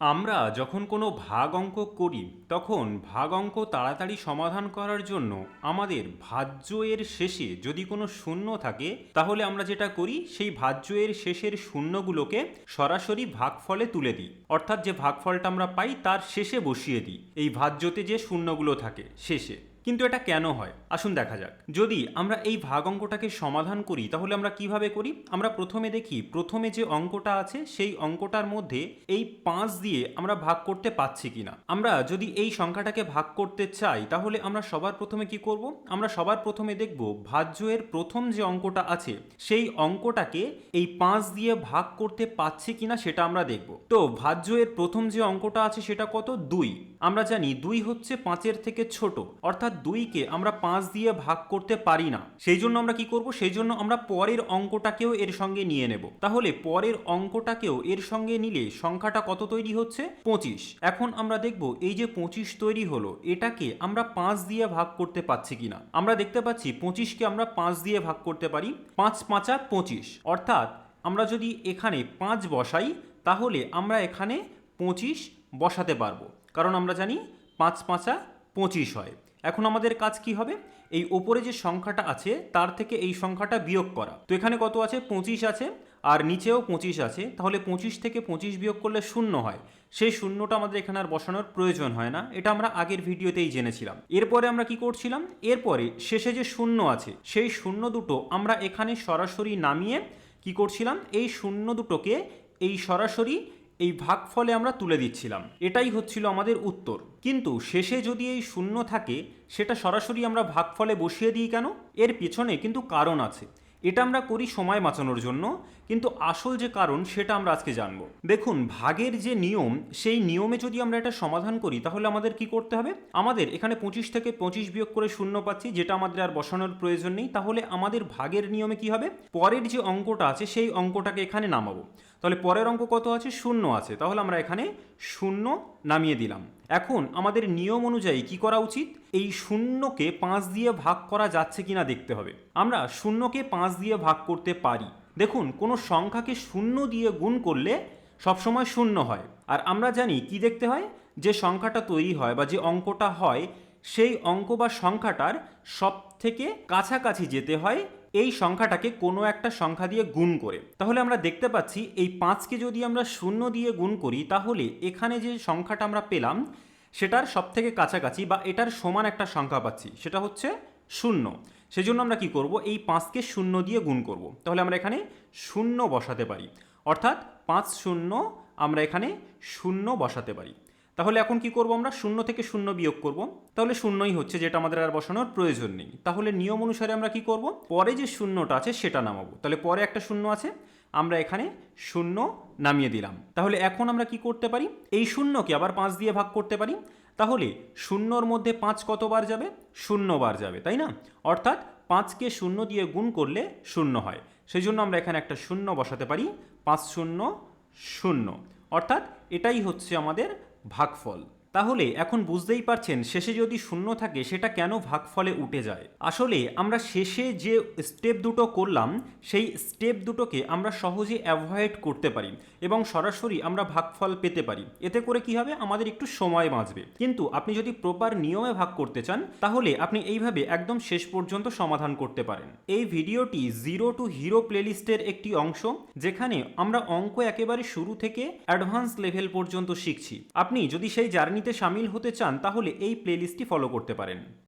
আমরা যখন কোনো ভাগ অঙ্ক করি, তখন ভাগ অঙ্ক তাড়াতাড়ি সমাধান করার জন্য আমাদের ভাজ্য এর শেষে যদি কোনো শূন্য থাকে, তাহলে আমরা যেটা করি, সেই ভাজ্য এর শেষের শূন্যগুলোকে সরাসরি ভাগফলে তুলে দিই। অর্থাৎ যে ভাগফলটা আমরা পাই, তার শেষে বসিয়ে দিই। এই ভাজ্যতে যে শূন্যগুলো থাকে, শেষে। কিন্তু এটা কেন হয়? আসুন দেখা যাক। যদি আমরা এই ভাগ অঙ্কটাকে সমাধান করি, তাহলে আমরা কীভাবে করি? আমরা প্রথমে দেখি, প্রথমে যে অঙ্কটা আছে, সেই অঙ্কটার মধ্যে এই পাঁচ দিয়ে আমরা ভাগ করতে পাচ্ছি কিনা। আমরা যদি এই সংখ্যাটাকে ভাগ করতে চাই, তাহলে আমরা সবার প্রথমে কি করব? আমরা সবার প্রথমে দেখব ভাজ্য এর প্রথম যে অঙ্কটা আছে, সেই অঙ্কটাকে এই পাঁচ দিয়ে ভাগ করতে পাচ্ছি কিনা সেটা আমরা দেখব। তো ভাজ্য এর প্রথম যে অঙ্কটা আছে, সেটা কত? দুই। আমরা জানি দুই হচ্ছে পাঁচের থেকে ছোট। অর্থাৎ দুইকে আমরা পাঁচ দিয়ে ভাগ করতে পারি না। সেই জন্য আমরা কি করব? সেই জন্য আমরা পরের অঙ্কটাকেও এর সঙ্গে নিয়ে নেব। তাহলে পরের অঙ্কটাকেও এর সঙ্গে নিলে সংখ্যাটা কত তৈরি হচ্ছে? পঁচিশ। এখন আমরা দেখব এই যে পঁচিশ তৈরি হলো, এটাকে আমরা পাঁচ দিয়ে ভাগ করতে পারছি কিনা। আমরা দেখতে পাচ্ছি পঁচিশকে আমরা পাঁচ দিয়ে ভাগ করতে পারি। পাঁচ পাঁচা পঁচিশ। অর্থাৎ আমরা যদি এখানে পাঁচ বসাই, তাহলে আমরা এখানে পঁচিশ বসাতে পারব। কারণ আমরা জানি পাঁচ পাঁচা পঁচিশ হয়। এখন আমাদের কাজ কি হবে? এই ওপরে যে সংখ্যাটা আছে, তার থেকে এই সংখ্যাটা বিয়োগ করা। তো এখানে কত আছে? পঁচিশ আছে, আর নিচেও পঁচিশ আছে। তাহলে পঁচিশ থেকে পঁচিশ বিয়োগ করলে শূন্য হয়। সেই শূন্যটা আমাদের এখানে আর বসানোর প্রয়োজন হয় না। এটা আমরা আগের ভিডিওতেই জেনেছিলাম। এরপরে আমরা কি করছিলাম? এরপরে শেষে যে শূন্য আছে, সেই শূন্য দুটো আমরা এখানে সরাসরি নামিয়ে কি করছিলাম? এই শূন্য দুটোকে এই সরাসরি এই ভাগফলে আমরা তুলে দিচ্ছিলাম। এটাই হচ্ছিল আমাদের উত্তর। কিন্তু শেষে যদি এই শূন্য থাকে, সেটা সরাসরি আমরা ভাগফলে বসিয়ে দিই কেন? এর পেছনে কিন্তু কারণ আছে। এটা আমরা করি সময় বাঁচানোর জন্য, কিন্তু আসল যে কারণ, সেটা আমরা আজকে জানব। দেখুন, ভাগের যে নিয়ম, সেই নিয়মে যদি আমরা এটা সমাধান করি, তাহলে আমাদের কি করতে হবে? আমাদের এখানে পঁচিশ থেকে পঁচিশ বিয়োগ করে শূন্য পাচ্ছি, যেটা আমাদের আর বসানোর প্রয়োজন নেই। তাহলে আমাদের ভাগের নিয়মে কি হবে? পরের যে অঙ্কটা আছে, সেই অঙ্কটাকে এখানে নামাবো। তাহলে পরের অঙ্ক কত আছে? শূন্য আছে। তাহলে আমরা এখানে শূন্য নামিয়ে দিলাম। এখন আমাদের নিয়ম অনুযায়ী কি করা উচিত? এই শূন্যকে পাঁচ দিয়ে ভাগ করা যাচ্ছে কিনা দেখতে হবে। আমরা শূন্যকে পাঁচ দিয়ে ভাগ করতে পারি। দেখুন, কোনো সংখ্যাকে শূন্য দিয়ে গুণ করলে সবসময় শূন্য হয়। আর আমরা জানি, কি দেখতে হয়? যে সংখ্যাটা তৈরি হয় বা যে অঙ্কটা হয়, সেই অঙ্ক বা সংখ্যাটার সব থেকে কাছাকাছি যেতে হয় এই সংখ্যাটাকে কোনো একটা সংখ্যা দিয়ে গুণ করে। তাহলে আমরা দেখতে পাচ্ছি এই পাঁচকে যদি আমরা শূন্য দিয়ে গুণ করি, তাহলে এখানে যে সংখ্যাটা আমরা পেলাম, সেটার সব থেকে কাছাকাছি বা এটার সমান একটা সংখ্যা পাচ্ছি, সেটা হচ্ছে শূন্য। সেজন্য আমরা কি করব? এই পাঁচকে শূন্য দিয়ে গুণ করব। তাহলে আমরা এখানে শূন্য বসাতে পারি। অর্থাৎ পাঁচ শূন্য আমরা এখানে শূন্য বসাতে পারি। তাহলে এখন কি করব আমরা? শূন্য থেকে শূন্য বিয়োগ করব। তাহলে শূন্যই হচ্ছে যেটা আমাদের আর বসানোর প্রয়োজন নেই। তাহলে নিয়ম অনুসারে আমরা কি করব? পরে যে শূন্যটা আছে সেটা নামাবো। তাহলে পরে একটা শূন্য আছে, আমরা এখানে শূন্য নামিয়ে দিলাম। তাহলে এখন আমরা কি করতে পারি? এই শূন্যকে আবার পাঁচ দিয়ে ভাগ করতে পারি। তাহলে শূন্যর মধ্যে পাঁচ কতবার যাবে? শূন্যবার যাবে, তাই না? অর্থাৎ পাঁচকে শূন্য দিয়ে গুণ করলে শূন্য হয়। সেই জন্য আমরা এখানে একটা শূন্য বসাতে পারি, পাঁচ শূন্য শূন্য। অর্থাৎ এটাই হচ্ছে আমাদের ভাগফল। তাহলে এখন বুঝতেই পারছেন, শেষে যদি শূন্য থাকে সেটা কেন ভাগফলে উঠে যায়? আসলে আমরা শেষে যে স্টেপ দুটো করলাম, সেই স্টেপ দুটোকে আমরা সহজে অ্যাভয়েড করতে পারি এবং সরাসরি আমরা ভাগফল পেতে পারি। এতে করে কি হবে? আমাদের একটু সময় বাঁচবে। কিন্তু আপনি যদি প্রপার নিয়মে ভাগ করতে চান, তাহলে আপনি এইভাবে একদম শেষ পর্যন্ত সমাধান করতে পারেন। এই ভিডিওটি জিরো টু হিরো প্লেলিস্টের একটি অংশ, যেখানে আমরা অঙ্ক একেবারে শুরু থেকে অ্যাডভান্স লেভেল পর্যন্ত শিখছি। আপনি যদি সেই জার্নিতে সামিল হতে চান তাহলে এই প্লেলিস্টটি ফলো করতে পারেন।